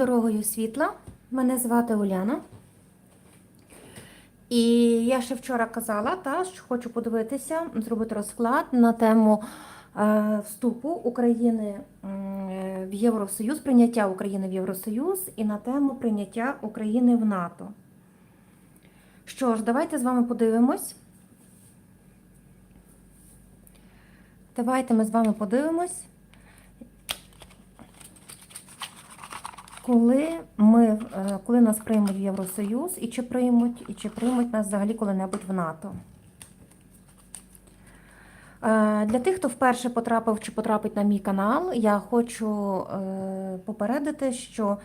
дорогою світла. Мене звати Уляна. І я ще вчора казала, та, що хочу подивитися, зробити розклад на тему е, вступу України в Євросоюз, прийняття України в Євросоюз і на тему прийняття України в НАТО. Що ж, давайте з вами подивимось. Давайте ми з вами подивимось. Коли ми, е, коли нас приймуть в Євросоюз, і чи приймуть, і чи приймуть нас взагалі коли-небудь в НАТО. Е, Для тих, хто вперше потрапив чи потрапить на мій канал, я хочу е, попередити, що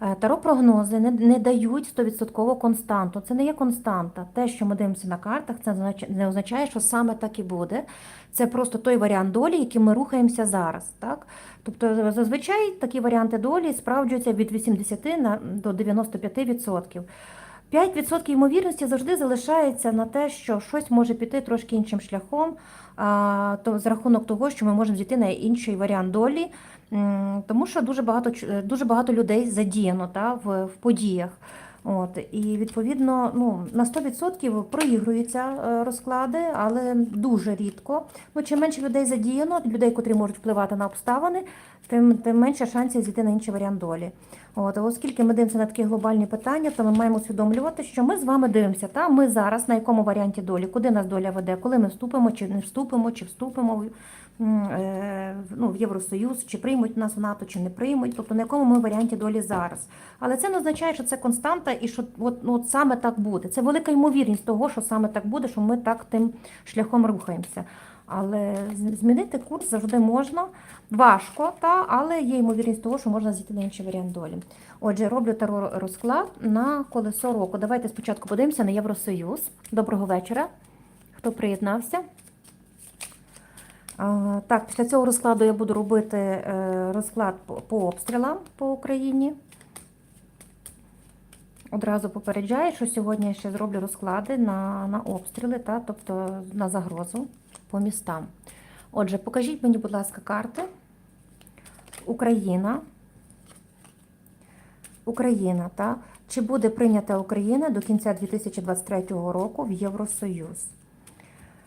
таро-прогнози не, не дають 100% константу. Це не є константа. Те, що ми дивимося на картах, це не означає, що саме так і буде. Це просто той варіант долі, яким ми рухаємося зараз. Так? Тобто зазвичай такі варіанти долі справджуються від 80 на, до 95%. 5% ймовірності завжди залишається на те, що щось може піти трошки іншим шляхом, то за рахунок того, що ми можемо зійти на інший варіант долі, тому що дуже багато е, дуже багато людей задіяно та, в, в подіях. От, і відповідно ну, на 100% проігруються е, розклади, але дуже рідко. Ну, чим менше людей задіяно, людей, котрі можуть впливати на обставини, тим, тим менше шансів зійти на інший варіант долі. От, оскільки ми дивимося на такі глобальні питання, то ми маємо усвідомлювати, що ми з вами дивимося. Та ми зараз на якому варіанті долі, куди нас доля веде, коли ми вступимо, чи не вступимо, чи вступимо ну, в Євросоюз, чи приймуть нас в НАТО, чи не приймуть, тобто на якому ми варіанті долі зараз. Але це не означає, що це константа і що от, ну, от саме так буде. Це велика ймовірність того, що саме так буде, що ми так тим шляхом рухаємося. Але змінити курс завжди можна. Важко, та, але є ймовірність того, що можна зійти на інший варіант долі. Отже, роблю таро розклад на колесо року. Давайте спочатку подивимося на Євросоюз. Доброго вечора. Хто приєднався? Так, після цього розкладу я буду робити е, розклад по- по обстрілам по Україні. Одразу попереджаю, що сьогодні я ще зроблю розклади на, на обстріли, та, тобто на загрозу по містам. Отже, покажіть мені, будь ласка, карти. Україна. Україна, та? Чи буде прийнята Україна до кінця 2023 року в Євросоюз?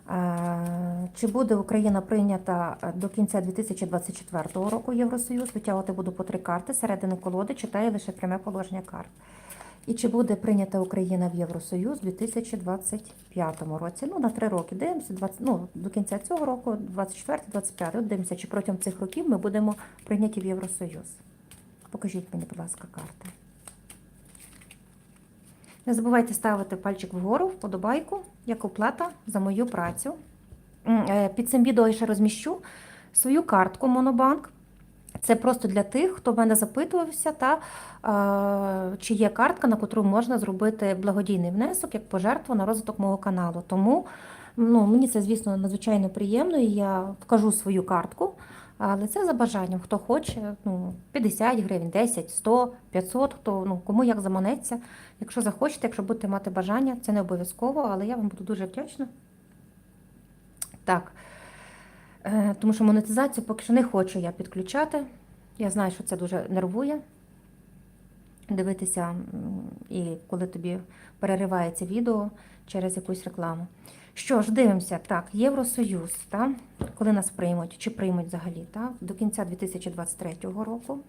Е, Чи буде Україна прийнята е, до кінця 2024 року Євросоюз? Витягувати буду по три карти середини колоди, читаю лише пряме положення карт. І чи буде прийнята Україна в Євросоюз у 2025 році? Ну, на три роки. Дивимося 20, ну, до кінця цього року, 24-25. От дивимося, чи протягом цих років ми будемо прийняті в Євросоюз. Покажіть мені, будь ласка, карти. Не забувайте ставити пальчик вгору, вподобайку, як оплата за мою працю. Е, Під цим відео я ще розміщу свою картку Монобанк. Це просто для тих, хто в мене запитувався, та, е, чи є картка, на котру можна зробити благодійний внесок як пожертву на розвиток мого каналу. Тому ну, мені це, звісно, надзвичайно приємно, і я вкажу свою картку. Але це за бажанням, хто хоче, ну, 50 гривень, 10, 100, 500, хто, ну, кому як заманеться. Якщо захочете, якщо будете мати бажання, це не обов'язково, але я вам буду дуже вдячна. Так. Е, Тому що монетизацію поки що не хочу я підключати. Я знаю, що це дуже нервує. Дивитися, і коли тобі переривається відео через якусь рекламу. Що ж, дивимося, так, Євросоюз, та, коли нас приймуть, чи приймуть взагалі, та, до кінця 2023 року.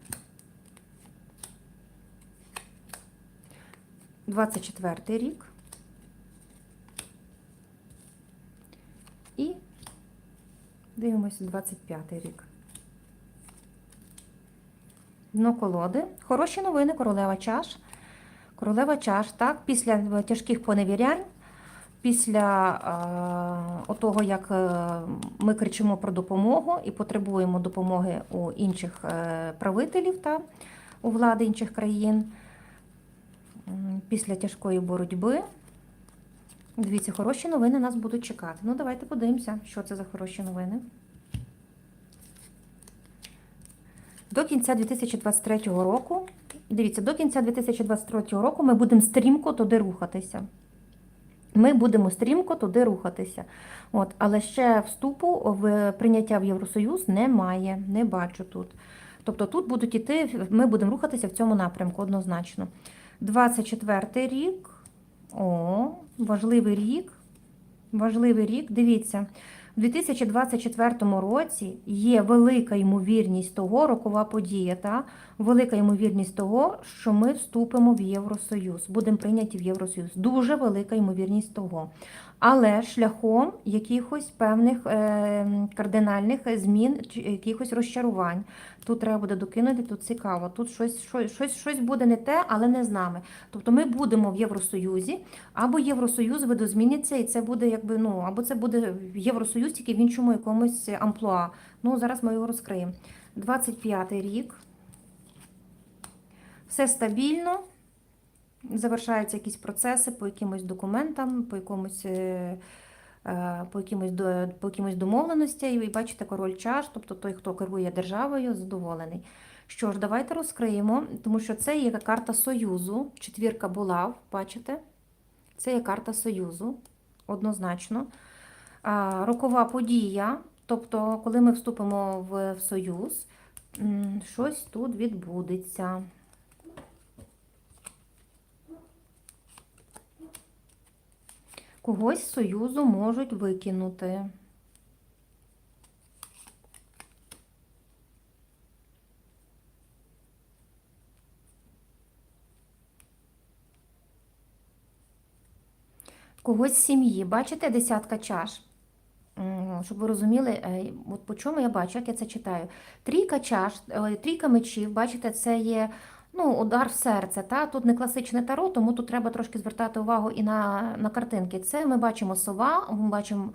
24 рік. І дивимося 25 рік. Дно колоди. Хороші новини, королева чаш. Королева чаш, так, після тяжких поневірянь, після е, того, як е, ми кричимо про допомогу і потребуємо допомоги у інших е, правителів та у влади інших країн, після тяжкої боротьби. Дивіться, хороші новини нас будуть чекати. Ну, давайте подивимося, що це за хороші новини. До кінця 2023 року, дивіться, до кінця 2023 року ми будемо стрімко туди рухатися. Ми будемо стрімко туди рухатися. От, але ще вступу в прийняття в Євросоюз немає, не бачу тут. Тобто тут будуть іти, ми будемо рухатися в цьому напрямку однозначно. 24 рік. О, важливий рік. Важливий рік. Дивіться, у 2024 році є велика ймовірність того, рокова подія, та? Велика ймовірність того, що ми вступимо в Євросоюз, будемо прийняті в Євросоюз. Дуже велика ймовірність того. Але шляхом якихось певних е, кардинальних змін, якихось розчарувань. Тут треба буде докинути, тут цікаво. Тут щось, щось, щось, щось буде не те, але не з нами. Тобто ми будемо в Євросоюзі, або Євросоюз видозміниться, і це буде якби ну, або це буде Євросоюз тільки в іншому якомусь амплуа. Ну зараз ми його розкриємо. 25 рік. Все стабільно. Завершаються якісь процеси по якимось документам, по якомусь. е, е, По якимось, по якимось домовленостям, і ви бачите король чаш, тобто той, хто керує державою, задоволений. Що ж, давайте розкриємо, тому що це є карта Союзу, четвірка булав, бачите? Це є карта Союзу, однозначно. Рокова подія, тобто, коли ми вступимо в, в Союз, щось тут відбудеться. Когось з Союзу можуть викинути. Когось з сім'ї. Бачите, десятка чаш? Щоб ви розуміли, е, от по чому я бачу, як я це читаю. Трійка чаш, е, трійка мечів, бачите, це є ну, удар в серце. Та? Тут не класичне таро, тому тут треба трошки звертати увагу і на, на картинки. Це ми бачимо сова, ми бачимо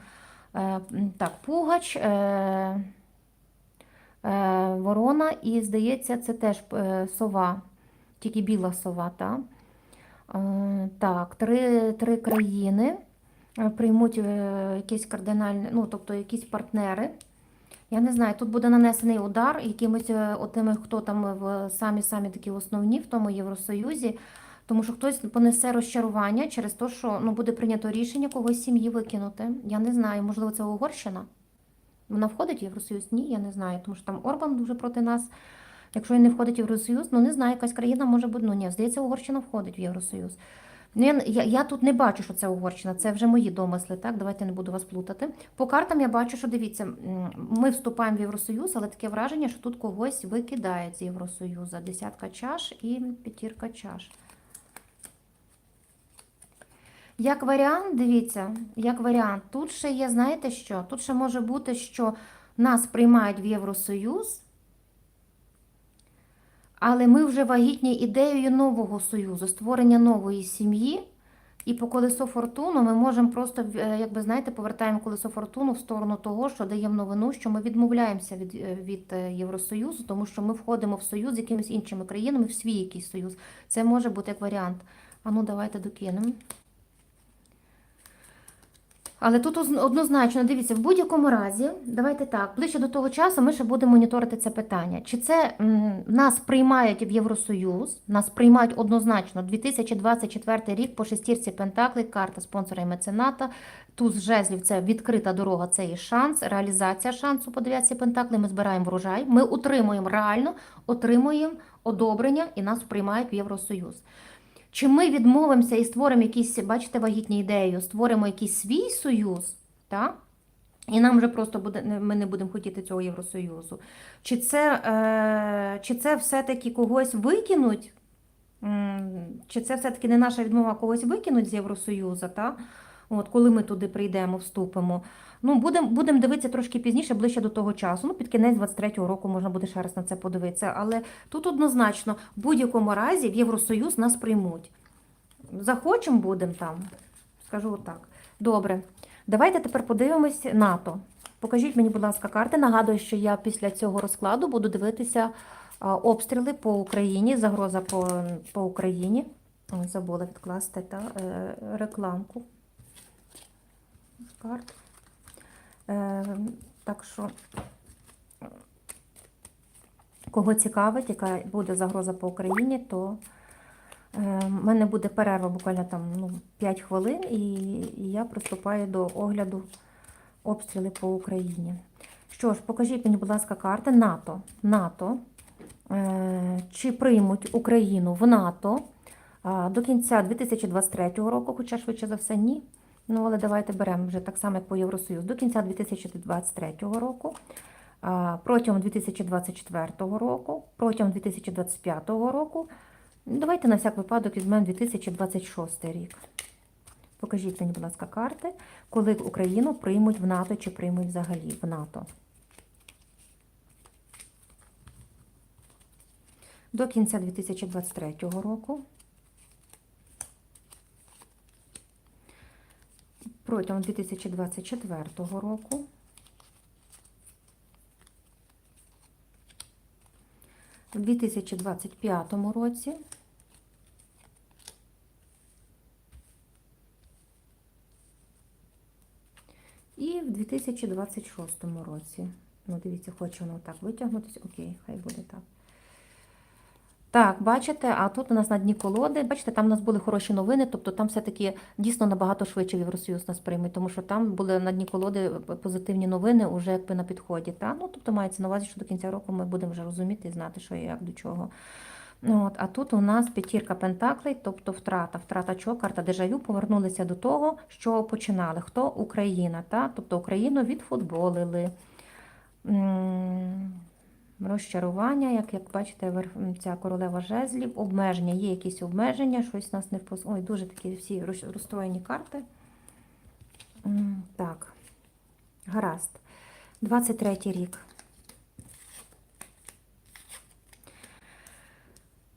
е, так, пугач, е, е, ворона, і, здається, це теж е, сова, тільки біла сова. Та? Е, так, три, три країни е, приймуть е, якісь кардинальні, ну, тобто якісь партнери. Я не знаю, тут буде нанесений удар якимось е, отими, хто там в самі самі такі основні в тому Євросоюзі, тому що хтось понесе розчарування через те, що ну, буде прийнято рішення когось сім'ї викинути. Я не знаю, можливо, це Угорщина. Вона входить в Євросоюз? Ні, я не знаю, тому що там Орбан дуже проти нас. Якщо він не входить в Євросоюз, ну не знаю, якась країна може бути. Ну ні, здається, Угорщина входить в Євросоюз. Ну, я, я, я тут не бачу, що це Угорщина, це вже мої домисли, так? Давайте не буду вас плутати. По картам я бачу, що дивіться, ми вступаємо в Євросоюз, але таке враження, що тут когось викидають з Євросоюзу. Десятка чаш і п'ятірка чаш. Як варіант, дивіться, як варіант, тут ще є, знаєте що? Тут ще може бути, що нас приймають в Євросоюз, але ми вже вагітні ідеєю нового союзу, створення нової сім'ї. І по колесо фортуну ми можемо просто, е, якби знаєте, повертаємо колесо фортуну в сторону того, що даємо новину, що ми відмовляємося від, е, від е, Євросоюзу, тому що ми входимо в союз з якимись іншими країнами, в свій якийсь союз. Це може бути як варіант. А ну давайте докинемо. Але тут оз- однозначно, дивіться, в будь-якому разі, давайте так, ближче до того часу ми ще будемо моніторити це питання. Чи це м, нас приймають в Євросоюз, нас приймають однозначно 2024 рік по шестірці Пентаклей, карта спонсора і мецената, туз жезлів це відкрита дорога, це є шанс, реалізація шансу по дев'ятці Пентаклей, ми збираємо врожай, ми утримуємо реально, отримуємо одобрення і нас приймають в Євросоюз. Чи ми відмовимося і створимо якісь, бачите, вагітні ідею, створимо якийсь свій союз, так? І нам вже просто буде, ми не будемо хотіти цього Євросоюзу. Чи це, е, чи це все-таки когось викинуть? Чи це все-таки не наша відмова когось викинуть з Євросоюзу, так? От, коли ми туди прийдемо, вступимо. Ну, будемо будем дивитися трошки пізніше, ближче до того часу. Ну, під кінець 23-го року можна буде ще раз на це подивитися. Але тут однозначно, в будь-якому разі в Євросоюз нас приймуть. Захочемо, будемо там. Скажу отак. Добре. Давайте тепер подивимось НАТО. Покажіть мені, будь ласка, карти. Нагадую, що я після цього розкладу буду дивитися обстріли по Україні, загроза по, по Україні. Забула відкласти та е, рекламку карт. Е, так що, кого цікавить, яка буде загроза по Україні, то е, в мене буде перерва буквально там ну, 5 хвилин, і, і я приступаю до огляду обстріли по Україні. Що ж, покажіть мені, будь ласка, карти НАТО. НАТО. е, чи приймуть Україну в НАТО до кінця 2023 року, хоча швидше за все ні. Ну, але давайте беремо вже так само, як по Євросоюзу, до кінця 2023 року, протягом 2024 року, протягом 2025 року. Давайте на всяк випадок візьмемо 2026 рік. Покажіть мені, будь ласка, карти, коли Україну приймуть в НАТО чи приймуть взагалі в НАТО. До кінця 2023 року. Протягом 2024 року. В 2025 році. І в 2026 році. Ну, дивіться, хочу воно так витягнутися. Окей, хай буде так. Так, бачите, а тут у нас на дні колоди, бачите, там у нас були хороші новини, тобто там все-таки дійсно набагато швидше Євросоюз нас прийме, тому що там були на дні колоди позитивні новини вже якби на підході. Та? Ну, тобто мається на увазі, що до кінця року ми будемо вже розуміти і знати, що і як до чого. Ну, От, а тут у нас п'ятірка пентаклей, тобто втрата. Втрата чого? Карта дежавю повернулися до того, що починали. Хто Україна? Та? Тобто Україну відфутболили. Розчарування, як, як бачите, ця королева жезлів, обмеження, є якісь обмеження, щось нас не впос... Ой, дуже такі всі розстроєні карти. Так, гаразд. 23 рік.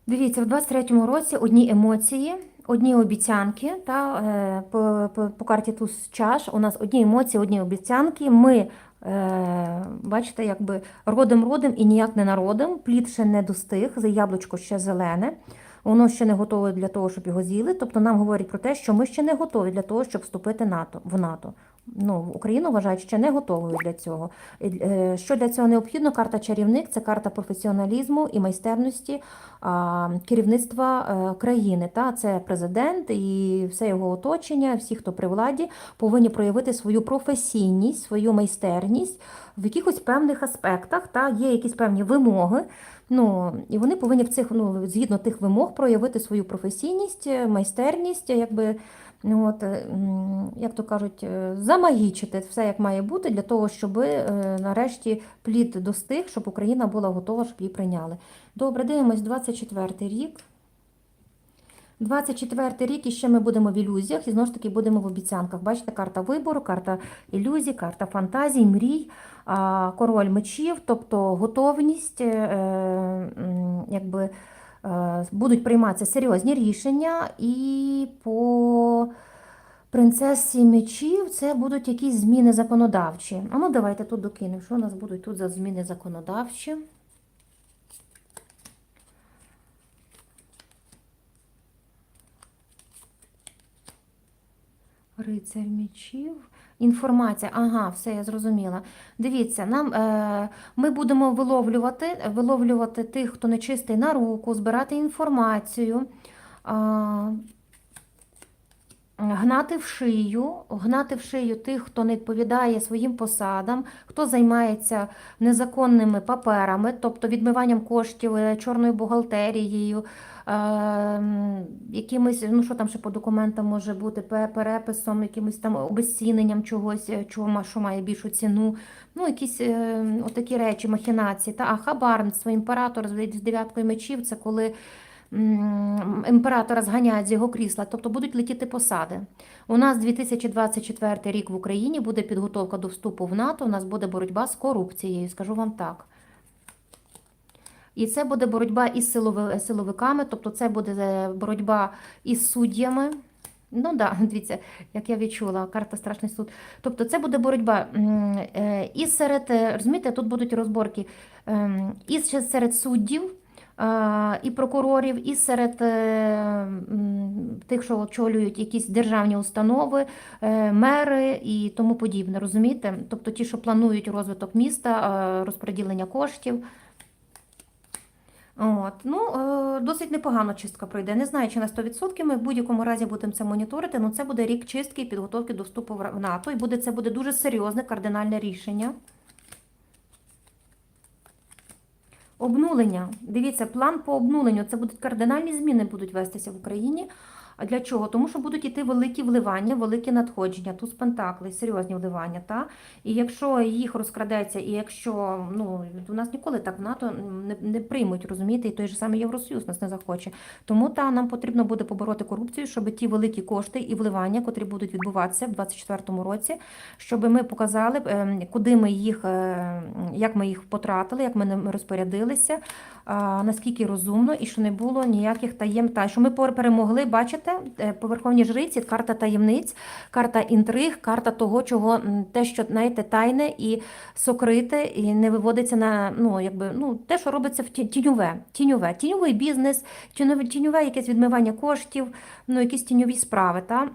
Дивіться, в 23-му році одні емоції, одні обіцянки. Та, е, по, по, по карті туз чаш у нас одні емоції, одні обіцянки. Ми, е, бачите, якби родим-родом і ніяк не народом. Плід ще не достиг, яблучко ще зелене. Воно ще не готове для того, щоб його з'їли. Тобто нам говорять про те, що ми ще не готові для того, щоб вступити НАТО, в НАТО. Ну, Україну вважають ще не готовою для цього. Е, Що для цього необхідно? Карта чарівник це карта професіоналізму і майстерності керівництва е, країни. Та це президент і все його оточення, всі, хто при владі, повинні проявити свою професійність, свою майстерність в якихось певних аспектах. Та є якісь певні вимоги. Ну і вони повинні в цих ну згідно тих вимог проявити свою професійність, майстерність, якби. Ну, от, е, як то кажуть, е, замагічити все, як має бути, для того, щоб е, нарешті плід достиг, щоб Україна була готова, щоб її прийняли. Добре, дивимось 24 рік. 24 рік і ще ми будемо в ілюзіях, і знову ж таки будемо в обіцянках. Бачите, карта вибору, карта ілюзій, карта фантазій, мрій, король мечів, тобто готовність, якби будуть прийматися серйозні рішення, і по принцесі мечів це будуть якісь зміни законодавчі. А ну давайте тут докинемо, що у нас будуть тут за зміни законодавчі. Рицар мечів. Інформація, ага, все, я зрозуміла. Дивіться, нам, е, ми будемо виловлювати, виловлювати тих, хто нечистий на руку, збирати інформацію, а, гнати в шию, гнати в шию тих, хто не відповідає своїм посадам, хто займається незаконними паперами, тобто відмиванням коштів, е, чорною бухгалтерією, е, якимось, ну що там ще по документам може бути, переписом, якимось там обезціненням чогось, е, чого що має більшу ціну. Ну, якісь е, отакі речі, махінації. Та, а хабарництво, імператор з дев'яткою мечів, це коли імператора зганяють з його крісла, тобто будуть летіти посади. У нас 2024 рік в Україні буде підготовка до вступу в НАТО, у нас буде боротьба з корупцією, скажу вам так. І це буде боротьба із силовиками, тобто це буде е, боротьба із суддями. Ну да, дивіться, як я відчула, карта страшний суд. Тобто це буде боротьба е, і серед, е, розумієте, тут будуть розборки ем, і серед суддів, і прокурорів, і серед тих, що очолюють якісь державні установи, мери і тому подібне. Розумієте? Тобто ті, що планують розвиток міста, розподілення коштів. От, ну, е, досить непогано чистка пройде. Не знаю, чи на 100%. Ми в будь-якому разі будемо це моніторити, але це буде рік чистки і підготовки до вступу в НАТО. І буде, це буде дуже серйозне кардинальне рішення. Обнулення. Дивіться, план по обнуленню. Це будуть кардинальні зміни будуть вестися в Україні. А для чого? Тому що будуть йти великі вливання, великі надходження, туз пентаклей, серйозні вливання. Та? І якщо їх розкрадеться, і якщо ну, у нас ніколи так в НАТО не, не приймуть, розумієте, і той же самий Євросоюз нас не захоче. Тому та нам потрібно буде побороти корупцію, щоб ті великі кошти і вливання, котрі будуть відбуватися в 2024 році, щоб ми показали, ем, куди ми їх, е, як ми їх потратили, як ми ними розпорядилися, наскільки розумно, і що не було ніяких таєм та що ми перемогли. Бачите, е, по верховній жриці карта таємниць, карта інтриг, карта того, чого те, що знаєте, тайне і сокрите, і не виводиться на ну, якби ну те, що робиться в ті- тіньове, тіньове, тіньовий бізнес, тіньове, тіньове якесь відмивання коштів, ну якісь тіньові справи. Та?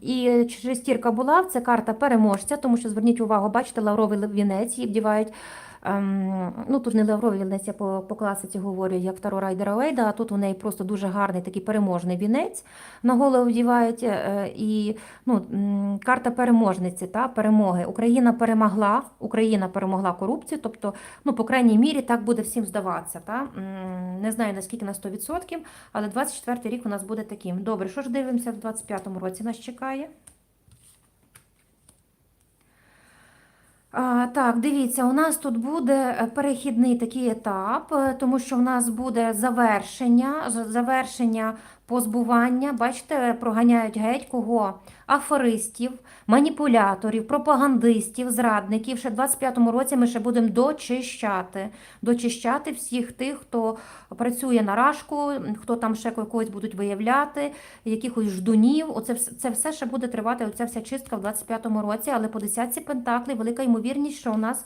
І шестірка була, це карта переможця, тому що зверніть увагу, бачите, лавровий вінець її вдівають. Ем, ну тут не лавровий вінець, по, по класиці говорю, як Таро Райдера Вейда, а тут у неї просто дуже гарний такий переможний вінець на голову вдівають. е, І ну, карта переможниці, та, перемоги. Україна перемогла, Україна перемогла корупцію, тобто, ну, по крайній мірі, так буде всім здаватися. Та? Не знаю наскільки на 100%, але 24 рік у нас буде таким. Добре, що ж дивимося в 25-му році нас чекає? Так, дивіться, у нас тут буде е, перехідний такий етап, е, тому що в нас буде завершення, завершення позбування. Бачите, проганяють геть кого? Аферистів, маніпуляторів, пропагандистів, зрадників. Ще в 25-му році ми ще будемо дочищати. Дочищати всіх тих, хто працює на рашку, хто там ще когось будуть виявляти, якихось ждунів. Оце це все ще буде тривати. Оця вся чистка в 25-му році, але по десятці пентаклей велика ймовірність, що у нас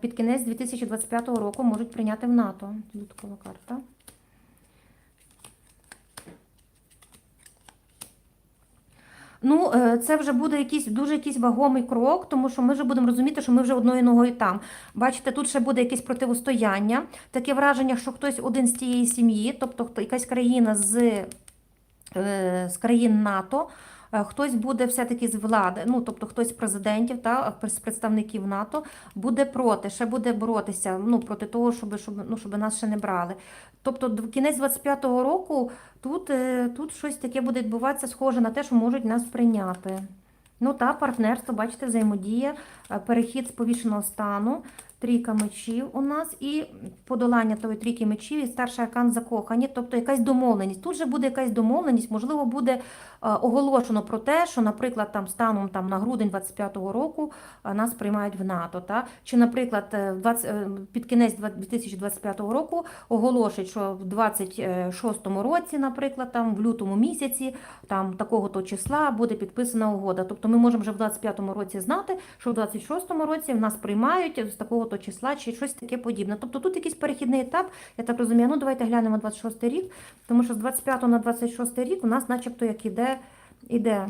під кінець 2025 року можуть прийняти в НАТО. Додаткова карта. Ну, е, це вже буде якийсь дуже якийсь вагомий крок, тому що ми вже будемо розуміти, що ми вже одною ногою там. Бачите, тут ще буде якесь противостояння, таке враження, що хтось один з тієї сім'ї, тобто якась країна з, е, з країн НАТО. Е, Хтось буде все-таки з влади, ну тобто хтось з президентів та з представників НАТО буде проти, ще буде боротися ну, проти того, щоб, щоб, ну, щоб нас ще не брали. Тобто, в кінець 25-го року тут, е, тут щось таке буде відбуватися, схоже на те, що можуть нас прийняти. Ну та партнерство, бачите, взаємодія, е, перехід з повішеного стану, трійка мечів у нас і подолання тої трійки мечів і старший аркан закохані, тобто якась домовленість. Тут же буде якась домовленість, можливо, буде е, оголошено про те, що, наприклад, там станом там на грудень 25-го року е, нас приймають в НАТО. Та? Чи, наприклад, е, 20, е, під кінець 2025 року оголошують, що в 26-му році, наприклад, там в лютому місяці, там такого-то числа буде підписана угода. Тобто ми можемо вже в 25-му році знати, що в 26-му році в нас приймають з такого-то числа чи щось таке подібне. Тобто тут якийсь перехідний етап, я так розумію. Ну давайте глянемо 26 рік, тому що з 25 на 26 рік у нас, начебто, як іде, іде.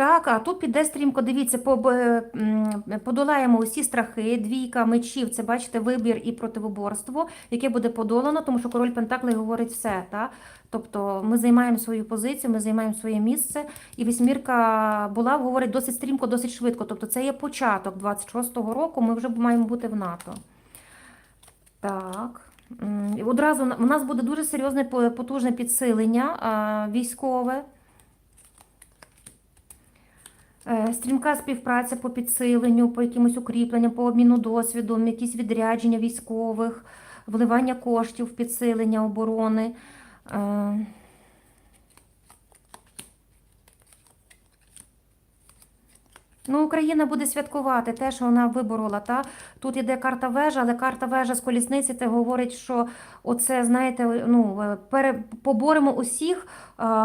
Так, а тут піде стрімко, дивіться, е, подолаємо усі страхи, двійка мечів, це бачите, вибір і противоборство, яке буде подолано, тому що король Пентаклей говорить все. Та? Тобто ми займаємо свою позицію, ми займаємо своє місце, і вісьмірка була, говорить досить стрімко, досить швидко. Тобто це є початок 26-го року, ми вже маємо бути в НАТО. Так. Одразу у нас буде дуже серйозне потужне підсилення військове. Е, Стрімка співпраця по підсиленню, по якимось укріпленням, по обміну досвідом, якісь відрядження військових, вливання коштів підсилення оборони. Ну, Україна буде святкувати те, що вона виборола. Та? Тут іде карта вежа, але карта вежа з колісниці це говорить, що оце, знаєте, ну, е, пере, поборемо усіх,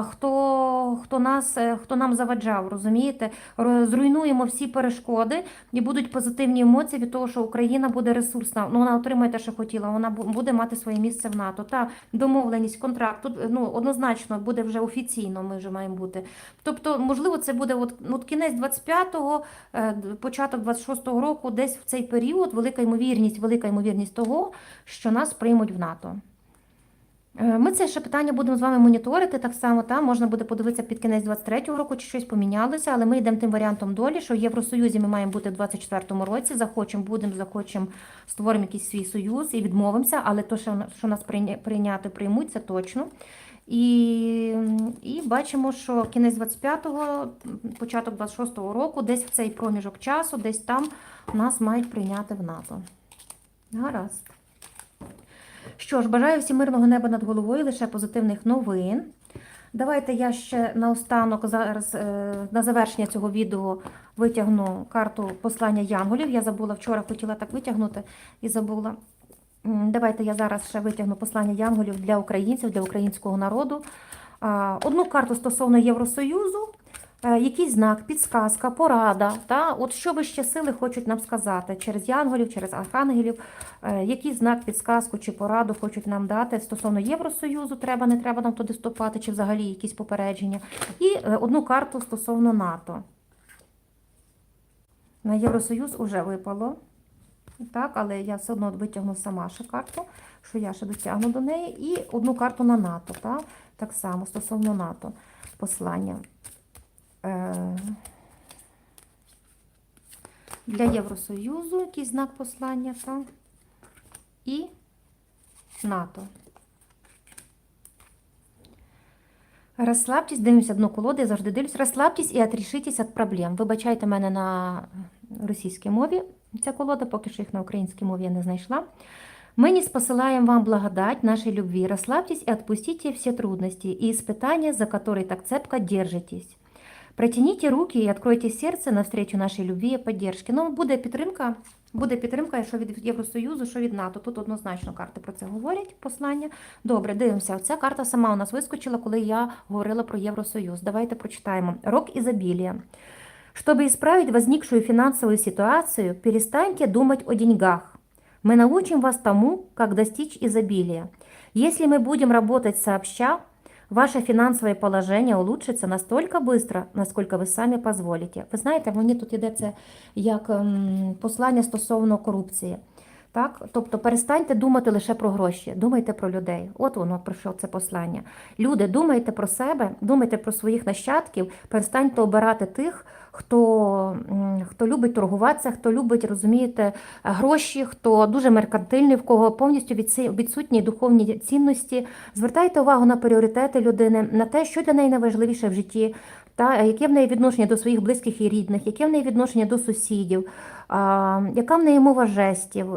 хто, хто, нас, е, хто нам заваджав, розумієте? Ро- Зруйнуємо всі перешкоди і будуть позитивні емоції від того, що Україна буде ресурсна. Ну, вона отримає те, що хотіла, вона буде мати своє місце в НАТО. Та домовленість, контракт. Тут ну, однозначно буде вже офіційно, ми вже маємо бути. Тобто, можливо, це буде от, ну, от кінець 25-го, е, початок 26-го року, десь в цей період велика ймовірність, велика ймовірність того, що нас приймуть в НАТО. Е, Ми це ще питання будемо з вами моніторити так само. Та можна буде подивитися під кінець 23-го року, чи щось помінялося, але ми йдемо тим варіантом долі, що в Євросоюзі ми маємо бути в 24-му році. Захочемо, будемо, захочемо, створимо якийсь свій союз і відмовимося, але то, що нас прийняти, приймуть, це точно. І, і бачимо, що кінець 25-го, початок 26-го року, десь в цей проміжок часу, десь там нас мають прийняти в НАТО. Гаразд. Що ж, бажаю всім мирного неба над головою, лише позитивних новин. Давайте я ще наостанок зараз е, на завершення цього відео витягну карту послання Янголів. Я забула вчора, хотіла так витягнути і забула. Давайте я зараз ще витягну послання Янголів для українців, для українського народу. Одну карту стосовно Євросоюзу, е, якийсь знак, підсказка, порада. Та? От що вищі сили хочуть нам сказати через Янголів, через архангелів, е, який знак, підсказку чи пораду хочуть нам дати стосовно Євросоюзу, треба, не треба нам туди вступати, чи взагалі якісь попередження. І е, одну карту стосовно НАТО. На Євросоюз уже випало. Так, але я все одно витягну сама ще карту, що я ще дотягну до неї. І одну карту на НАТО. Так, так само стосовно НАТО послання. Е, Для Євросоюзу якийсь знак послання. Так? І НАТО. Розслабтесь, дивимося одну колоду, я завжди дивлюсь. Розслабтесь і отрішитесь від проблем. Вибачайте мене на російській мові. Ця колода, поки що їх на українській мові я не знайшла. Мы не посылаем вам благодать нашей любви. Расслабьтесь и отпустите все трудности и испытания, за которые так цепко держитесь. Протяните руки і откройте серце навстречу нашій любві і поддержки. Ну, буде підтримка, буде підтримка, що від Євросоюзу, що від НАТО. Тут однозначно карти про це говорять, послання. Добре, дивимося. Ця карта сама у нас вискочила, коли я говорила про Євросоюз. Давайте прочитаємо. Рок изобилия. Чтобы исправить возникшую финансовую ситуацию, перестаньте думать о деньгах. Мы научим вас тому, как достичь изобилия. Если мы будем работать сообща, ваше фінансове положення улучшиться настільки швидко, наскільки ви самі дозволите. Ви знаєте, мені тут йдеться як ем, послання стосовно корупції. Так? Тобто перестаньте думати лише про гроші, думайте про людей. От воно про що це послання. Люди, думайте про себе, думайте про своїх нащадків, перестаньте обирати тих, хто, хто любить торгуватися, хто любить, розумієте, гроші, хто дуже меркантильний, в кого повністю відсутні духовні цінності. Звертайте увагу на пріоритети людини, на те, що для неї найважливіше в житті, та яке в неї відношення до своїх близьких і рідних, яке в неї відношення до сусідів, яка в неї мова жестів.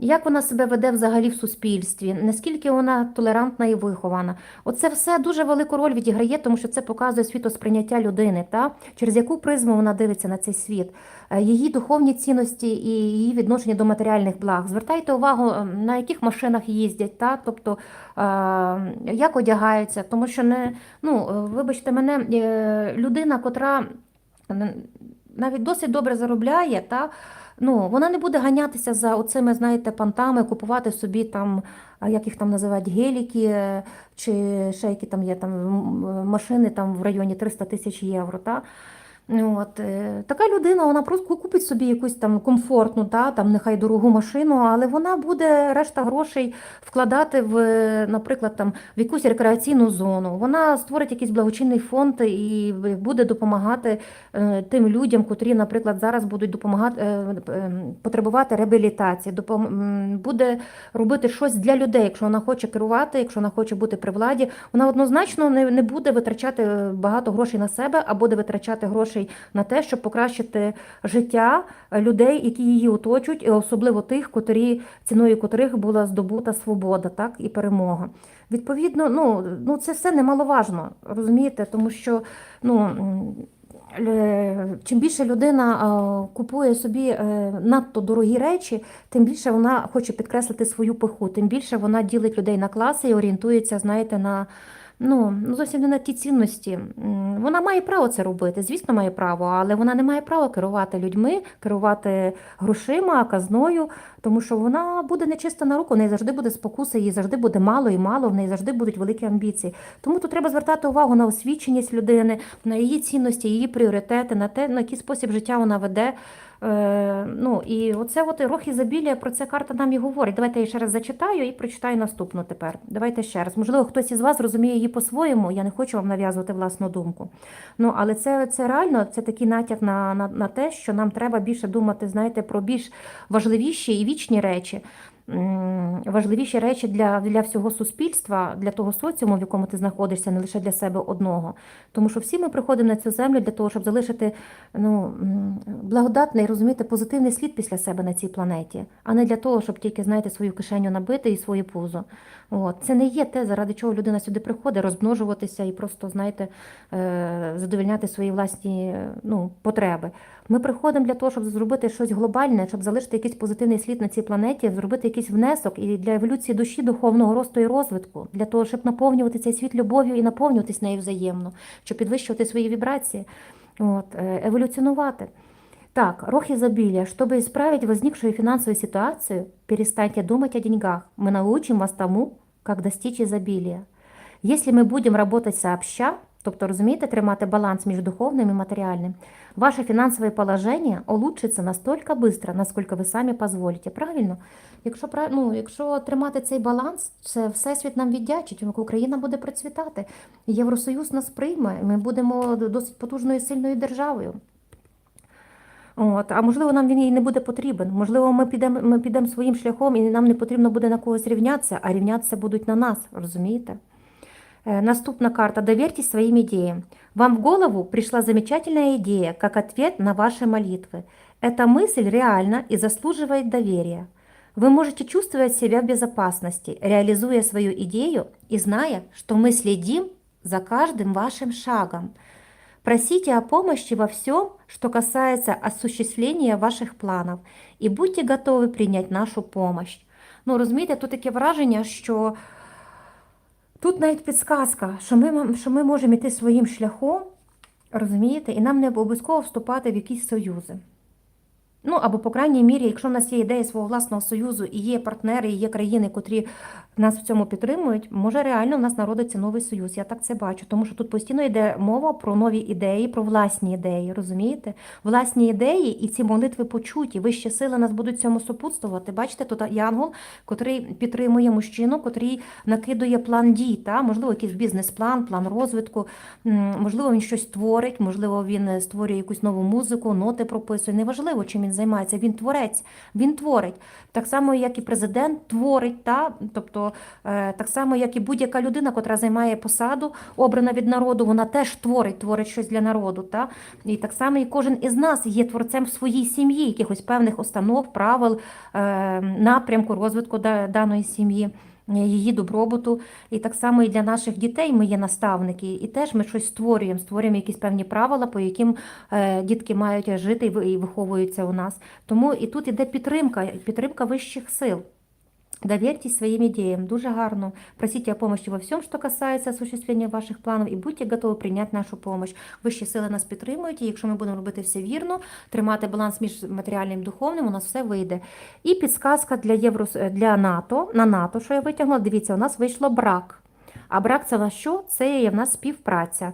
Як вона себе веде взагалі в суспільстві, наскільки вона толерантна і вихована? Оце все дуже велику роль відіграє, тому що це показує світосприйняття людини, та? через яку призму вона дивиться на цей світ, Е, її духовні цінності і її відношення до матеріальних благ. Звертайте увагу, на яких машинах їздять, та? тобто е, як одягаються, тому що не, ну, е, вибачте мене, людина, котра навіть досить добре заробляє, та, ну, вона не буде ганятися за оцими, знаєте, пантами, купувати собі там, як їх там називають, геліки, е, чи ще які там є там машини там в районі 300 тисяч євро. Та. Ну, От, е, така людина, вона просто купить собі якусь там комфортну, та, там нехай дорогу машину, але вона буде решта грошей вкладати в, е, наприклад, там, в якусь рекреаційну зону. Вона створить якийсь благочинний фонд і буде допомагати е, тим людям, котрі, наприклад, зараз будуть допомагати потребувати реабілітації, допом- буде робити щось для людей, якщо вона хоче керувати, якщо вона хоче бути при владі, вона однозначно не, буде витрачати багато грошей на себе, а буде витрачати грошей на те, щоб покращити життя людей, які її оточують, і особливо тих, котрі ціною котрих була здобута свобода, так і перемога. Відповідно, ну, ну це все немаловажно, розумієте, тому що ну. Чим більше людина купує собі е, надто дорогі речі, тим більше вона хоче підкреслити свою пиху, тим більше вона ділить людей на класи і орієнтується, знаєте, на ну, ну, зовсім не на ті цінності. Вона має право це робити, звісно, має право, але вона не має права керувати людьми, керувати грошима, казною, тому що вона буде нечиста на руку, в неї завжди буде спокуса, їй завжди буде мало і мало, в неї завжди будуть великі амбіції. Тому тут треба звертати увагу на освіченість людини, на її цінності, її пріоритети, на те, на який спосіб життя вона веде. Е, ну, і оце от рох ізобілія, про це карта нам і говорить. Давайте я ще раз зачитаю і прочитаю наступну тепер. Давайте ще раз. Можливо, хтось із вас розуміє її по-своєму, я не хочу вам нав'язувати власну думку. Ну, але це, це реально це такий натяк на, на, на те, що нам треба більше думати, знаєте, про більш важливіші і вічні речі. Важливіші речі для, для всього суспільства, для того соціуму, в якому ти знаходишся, не лише для себе одного. Тому що всі ми приходимо на цю землю для того, щоб залишити ну, благодатний, розумієте, позитивний слід після себе на цій планеті, а не для того, щоб тільки, знаєте, свою кишеню набити і своє пузо. От. Це не є те, заради чого людина сюди приходить, розмножуватися і просто, знаєте, е, задовольняти свої власні ну, потреби. Ми приходимо для того, щоб зробити щось глобальне, щоб залишити якийсь позитивний слід на цій планеті, зробити якийсь внесок і для еволюції душі, духовного росту і розвитку, для того, щоб наповнювати цей світ любов'ю і наповнюватись нею взаємно, щоб підвищувати свої вібрації, от, е, еволюціонувати. Так, рох изобилия. Чтобы исправить возникшую финансовую ситуацию, перестаньте думать о деньгах. Мы научим вас тому, как достичь изобилия. Если ми будемо работать сообща, тобто розумієте, тримати баланс між духовним і матеріальним, ваше фінансове положення улучшиться настільки швидко, наскільки ви самі дозволите. Правильно? Якщо, ну, якщо тримати цей баланс, це Всесвіт нам віддячить, Україна буде процвітати. Євросоюз нас прийме, ми будемо досить потужною сильною державою. От, а можливо, нам він і не буде потрібен. Можливо, ми підемо ми підемо своїм шляхом, і нам не потрібно буде на когось рівнятися, а рівнятися будуть на нас, розумієте? Э, Наступна карта. Доверьтесь своим идеям. Вам в голову пришла замечательная идея, как ответ на ваши молитвы. Эта мысль реальна и заслуживает доверия. Вы можете чувствовать себя в безопасности, реализуя свою идею и зная, что мы следим за каждым вашим шагом. Просите о помощи во всем, что касается осуществления ваших планов, і будьте готові прийняти нашу помощь. Ну, розумієте, тут таке враження, що тут навіть підсказка, що ми, що ми можемо йти своїм шляхом, розумієте, і нам не обов'язково вступати в якісь союзи. Ну, або, по крайній мірі, якщо в нас є ідея свого власного союзу і є партнери, і є країни, котрі нас в цьому підтримують, може реально в нас народиться новий союз. Я так це бачу, тому що тут постійно йде мова про нові ідеї, про власні ідеї, розумієте? Власні ідеї і ці молитви почуті. Вищі сили нас будуть цьому супутствувати. Бачите, тут янгол, котрий підтримує мужчину, котрий накидує план дій, та? можливо, якийсь бізнес-план, план розвитку, можливо, він щось творить, можливо, він створює якусь нову музику, ноти прописує. Неважливо, чим він займається. Він творець, він творить. Так само, як і президент творить, та? тобто е, так само, як і будь-яка людина, котра займає посаду, обрана від народу, вона теж творить, творить щось для народу. Та? І так само і кожен із нас є творцем в своїй сім'ї, якихось певних установ, правил, е, напрямку розвитку даної сім'ї. Її добробуту, і так само і для наших дітей ми є наставники, і теж ми щось створюємо, створюємо якісь певні правила, по яким е, дітки мають жити і виховуються у нас. Тому і тут іде підтримка, підтримка вищих сил. Доверьтесь своим идеям. Дуже гарно. Просите о помощи во всем, что касается осуществления ваших планов, і будьте готові прийняти нашу помощь. Вищі сили нас підтримують, і якщо ми будемо робити все вірно, тримати баланс між матеріальним і духовним, у нас все вийде. І підсказка для Євро для НАТО. На НАТО, що я витягнула, дивіться, у нас вийшло брак. А брак це на що? Це є в нас співпраця.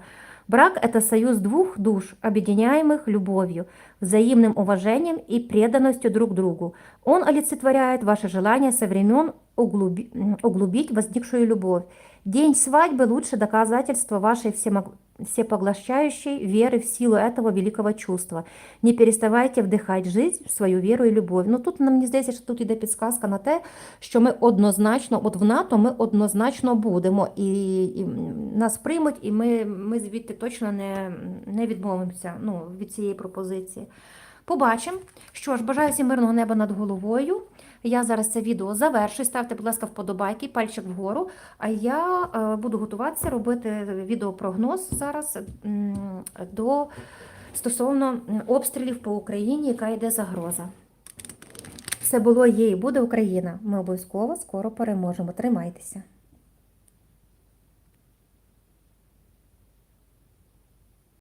Брак – это союз двух душ, объединяемых любовью, взаимным уважением и преданностью друг другу. Он олицетворяет ваше желание со времен углуби- углубить возникшую любовь. День свадьбы – лучшее доказательство вашей всемог- всепоглощающей веры в силу этого великого чувства. Не переставайте вдихати в свою віру і любов. Ну тут нам мені здається, що тут іде підсказка на те, що ми однозначно, от в НАТО ми однозначно будемо, і, і нас приймуть, і ми, ми звідти точно не, не відмовимося ну, від цієї пропозиції. Побачимо. Що ж, бажаю всім мирного неба над головою. Я зараз це відео завершую. Ставте, будь ласка, вподобайки, пальчик вгору. А я е, буду готуватися робити відеопрогноз зараз до стосовно обстрілів по Україні, яка йде загроза. Все було, є і буде Україна. Ми обов'язково скоро переможемо. Тримайтеся.